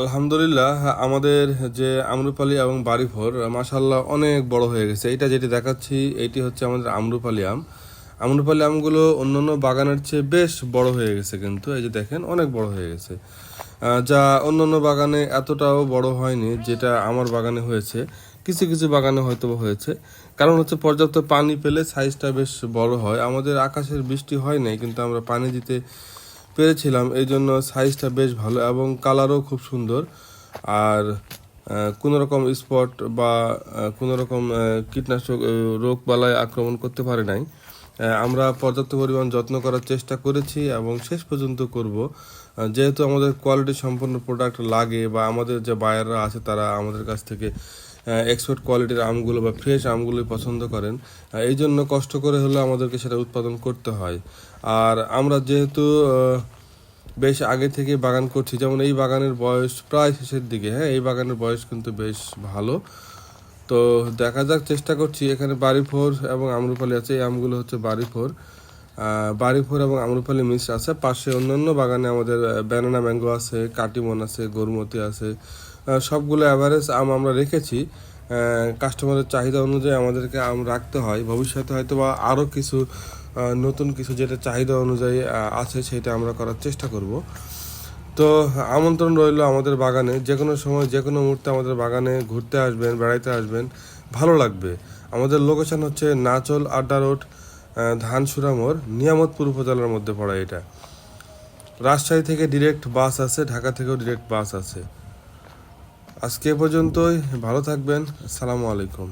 আলহামদুলিল্লাহ, আমাদের যে আমরুপালি এবং বাড়িভোর মাসাল্লাহ অনেক বড় হয়ে গেছে। এটা যেটি দেখাচ্ছি এটি হচ্ছে আমাদের আমরুপালি আম। আমরুপালি আমগুলো অন্যান্য বাগানের চেয়ে বেশ বড় হয়ে গেছে কিন্তু, এই যে দেখেন, অনেক বড় হয়ে গেছে। যা অন্যান্য বাগানে এতটাও বড় হয়নি যেটা আমার বাগানে হয়েছে। কিছু কিছু বাগানে হয়তো হয়েছে। কারণ হচ্ছে পর্যাপ্ত পানি পেলে সাইজটা বেশ বড় হয়। আমাদের আকাশের বৃষ্টি হয় নাই, কিন্তু আমরা পানি দিতে পেরেছিলাম, এই জন্য সাইজটা বেশ ভালো এবং কালারও খুব সুন্দর। আর কোনো রকম স্পট বা কোনো রকম কীটনাশক রোগ বালায় আক্রমণ করতে পারে নাই। আমরা পর্যাপ্ত পরিমাণ যত্ন করার চেষ্টা করেছি এবং শেষ পর্যন্ত করব। যেহেতু আমাদের কোয়ালিটি সম্পন্ন প্রোডাক্ট লাগে বা আমাদের যে বায়াররা আছে তারা আমাদের কাছ থেকে এক্সপোর্ট কোয়ালিটির আমগুলো বা ফ্রেশ আমগুলোই পছন্দ করেন। এই জন্য কষ্ট করে হলেও আমাদেরকে সেটা উৎপাদন করতে হয়। আর আমরা যেহেতু বেশ আগে থেকে বাগান করছি, যেমন এই বাগানের বয়স প্রায় শেষের দিকে হ্যাঁ এই বাগানের বয়স কিন্তু বেশ ভালো। তো দেখা যাক, চেষ্টা করছি, এখানে বাড়ি ফোর এবং আমরুপালি আছে, এই আমগুলো হচ্ছে বাড়ি ফোর। বাড়ি ফোর এবং আমরুপালি মিক্স আছে। পাশে অন্যান্য বাগানে আমাদের ব্যানানা ম্যাঙ্গো আছে, কাটিমন আছে, গরুমতি আছে সবগুলো অ্যাভারেজ আম আমরা রেখেছি। কাস্টমারের চাহিদা অনুযায়ী আমাদেরকে আম রাখতে হয়। ভবিষ্যতে হয়তো বা আরও কিছু নতুন কিছু যেটা চাহিদা অনুযায়ী আছে সেটা আমরা করার চেষ্টা করব। তো আমন্ত্রণ রইল আমাদের বাগানে। যে কোনো সময় যে কোনো মুহূর্তে আমাদের বাগানে ঘুরতে আসবেন, বেড়াইতে আসবেন, ভালো লাগবে। আমাদের লোকেশান হচ্ছে নাচল আড্ডা রোড ধানসুরা মোড়, নিয়ামতপুর উপজেলার মধ্যে পড়ে এটা। রাজশাহী থেকে ডিরেক্ট বাস আছে ঢাকা থেকেও ডিরেক্ট বাস আছে আজকে পর্যন্তই, ভালো থাকবেন, আসসালামু আলাইকুম।